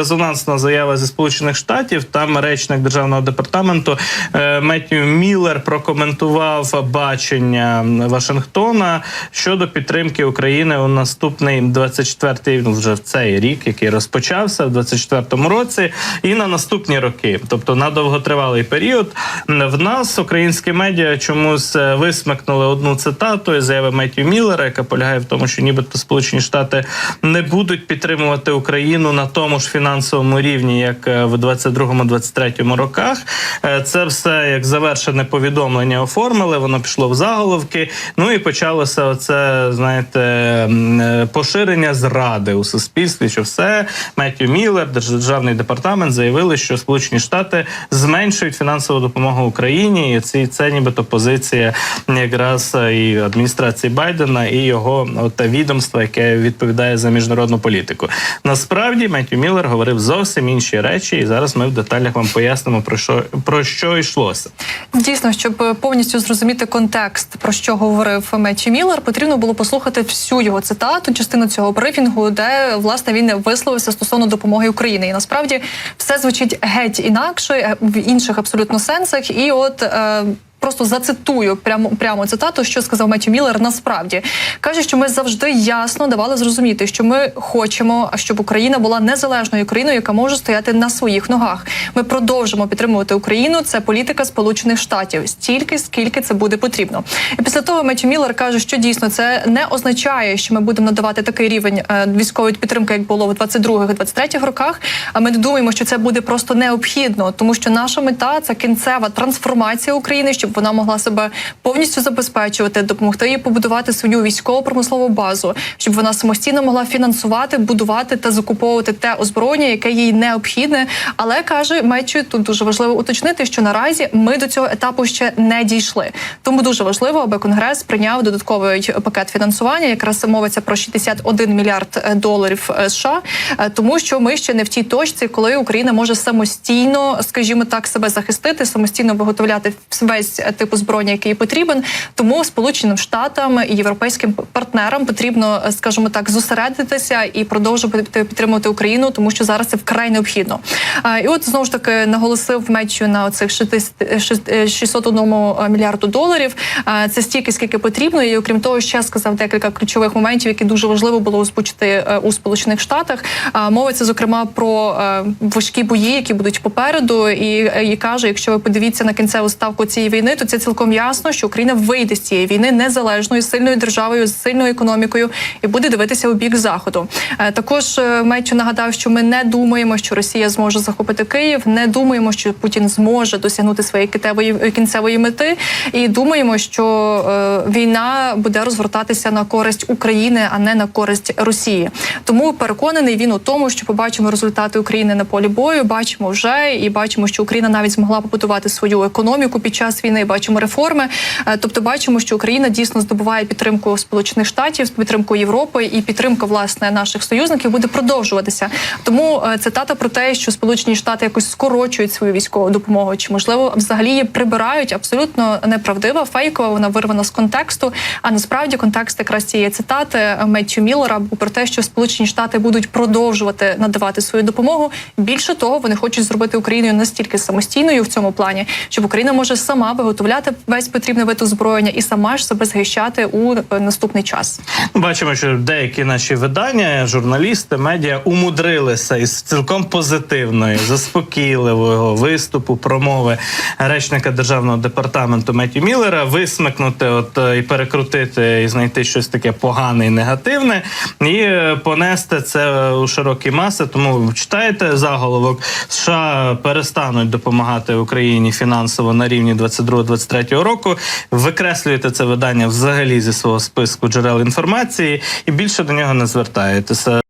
Резонансна заява зі сполучених штатів. Там речник державного департаменту е, Меттю Міллер прокоментував бачення Вашингтона щодо підтримки України у наступний 24-й, ну вже в цей рік, який розпочався в 24-му році, і на наступні роки, тобто на довготривалий період. В нас українські медіа чомусь е, висмикнули одну цитату із заяви Меттю Міллера, яка полягає в тому, що нібито Сполучені Штати не будуть підтримувати Україну на тому ж фінансовому рівні, як е, в 22-23 роках. Е, Це все як завершене повідомлення оформили. Воно пішло в заголовки. Ну і почалося оце, знаєте, е, поширення зради у суспільстві. Що все Меттю Міллер, державний департамент, заявили, що Сполучені Штати зменшують фінансову допомогу Україні, і ці це нібито позиція якраз і адміністрації Байдена і його от, відомства, яке відповідає за міжнародну політику. Насправді Меттю Міллер говорив зовсім інші речі, і зараз ми в деталях вам пояснимо про що про що йшлося. Дійсно, щоб повністю зрозуміти контекст, про що говорив Меттью Міллер, потрібно було послухати всю його цитату, частину цього брифінгу, де власне він висловився стосовно допомоги Україні. І насправді все звучить геть інакше в інших абсолютно сенсах. І от. Е, Просто зацитую прямо прямо цитату, що сказав Меттю Міллер. Насправді каже, що ми завжди ясно давали зрозуміти, що ми хочемо, щоб Україна була незалежною країною, яка може стояти на своїх ногах. Ми продовжимо підтримувати Україну. Це політика Сполучених Штатів стільки, скільки це буде потрібно. І після того Меттю Міллер каже, що дійсно це не означає, що ми будемо надавати такий рівень е, військової підтримки, як було в 22-23 роках. А ми не думаємо, що це буде просто необхідно, тому що наша мета це кінцева трансформація України, щоб вона могла себе повністю забезпечувати, допомогти їй побудувати свою військово-промислову базу, щоб вона самостійно могла фінансувати, будувати та закуповувати те озброєння, яке їй необхідне. Але каже Мечу, тут дуже важливо уточнити, що наразі ми до цього етапу ще не дійшли. Тому дуже важливо, аби конгрес прийняв додатковий пакет фінансування. Якраз мовиться про 61 мільярд е, доларів е, США, е, тому що ми ще не в тій точці, коли Україна може самостійно, скажімо так, себе захистити, самостійно виготовляти весь е, тип озброєння, який потрібен. Тому Сполученим Штатам і європейським партнерам потрібно, е, скажімо так, зосередитися і продовжувати підтримувати Україну, тому що зараз це вкрай необхідно. І от знову ж таки наголосив Мечу на оцих 601 мільярду доларів. Це стільки, скільки потрібно. І окрім того, ще сказав декілька ключових моментів, які дуже важливо було озвучити е, у Сполучених Штатах. Мовиться зокрема про е, важкі бої, які будуть попереду, і, е, і каже: якщо ви подивіться на кінцеву ставку цієї війни, то це цілком ясно, що Україна вийде з цієї війни незалежною, сильною державою, з сильною економікою і буде дивитися у бік заходу. Е, Також е, Мечу нагадав, що ми не думаємо, що Росія зможе захопити Київ, не думаємо, що Путін зможе досягнути своєї китевої кінцевої мети, і думаємо, що е, війна буде розгортатися на користь України, а не на користь Росії. Тому переконаний він у тому, що побачимо результати України на полі бою. Бачимо вже і бачимо, що Україна навіть змогла побудувати свою економіку під час війни. Бачимо реформи. Е, Тобто, бачимо, що Україна дійсно здобуває підтримку Сполучених Штатів, підтримку Європи і підтримка власне наших союзників буде продовжуватися. Тому е, цитата про те, що Сполучені Штати якось скорочують свою військову допомогу, чи можливо взагалі її прибирають, абсолютно неправдива, фейкова. Вона вирвана з контексту. А насправді контекст якраз цієї цитати е, Меттю Міллера про те, що Сполучені Штати будуть продовжувати надавати свою допомогу. Більше того, вони хочуть зробити Україну настільки самостійною в цьому плані, щоб Україна може сама виготовляти весь потрібний вид озброєння і сама ж себе захищати у е, наступний час. Бачимо, що деякі наші видання, журналісти, медіа умудрилися із цілком позитивної, заспокійливого виступу, промови речника державного департаменту Меттю Міллера висмикнути, от е, і перекрутити і знайти щось таке погане і негативне, і е, понести це у широкі маси. Тому читаєте заголовок США перестануть допомагати Україні фінансово на рівні 22-23 року. Викреслюєте це видання взагалі зі свого списку джерел інформації і більше до нього не звертаєтеся.